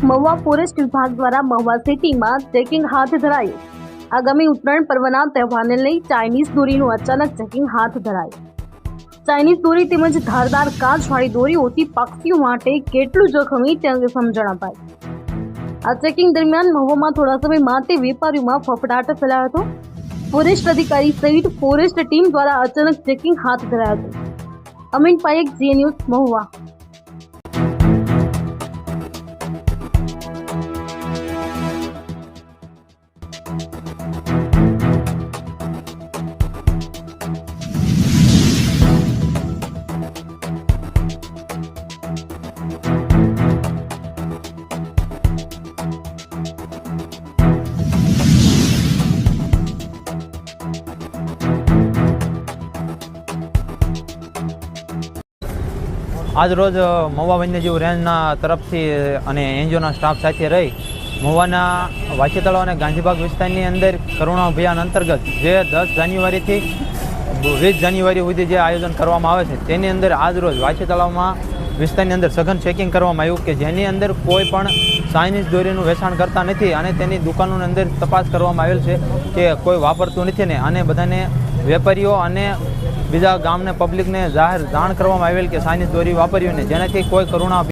Mahuva forest વિભાગ દ્વારા મહુવા સિટીમાં ચેકિંગ હાથ ધરાયું આગામી ઉત્તરાયણ પર્વના તહેવારને લઈ ચાઇનીઝ દોરીનું અચાનક ચેકિંગ હાથ ધરાયું ચાઇનીઝ દોરી તેમજ ધારદાર કાચવાળી દોરીઓથી પક્ષીઓ માટે કેટલું જોખમી તે અંગે સમજણ અપાઈ આ ચેકિંગ દરમિયાન મહુવામાં થોડા સમય માટે વેપારીઓમાં ફફડાટ ફેલાયો હતો. ફોરેસ્ટ અધિકારી સહિત ફોરેસ્ટ ટીમ દ્વારા અચાનક ચેકિંગ હાથ ધરાયું હતું. Amin Payak G news Mahuva. આજ રોજ મહુવા વન્યજીવ રેન્જના તરફથી અને એનજીઓના સ્ટાફ સાથે રહી મહુવાના તળાવ અને ગાંધીબાગ વિસ્તારની અંદર કરુણા અભિયાન અંતર્ગત જે દસ જાન્યુઆરીથી વીસ જાન્યુઆરી સુધી જે આયોજન કરવામાં આવે છે, તેની અંદર આજ રોજ વાંચી તળાવમાં વિસ્તારની અંદર સઘન ચેકિંગ કરવામાં આવ્યું કે જેની અંદર કોઈ પણ ચાઇનીઝ દોરીનું વેચાણ કરતા નથી અને તેની દુકાનોની અંદર તપાસ કરવામાં આવેલ છે કે કોઈ વાપરતું નથી ને, અને બધાને વેપારીઓ અને બીજા ગામને પબ્લિકને જાહેર જાણ કરવામાં આવેલ કે ચાઇનીઝ દોરી વાપર્યું ને, જેનાથી કોઈ કરુણા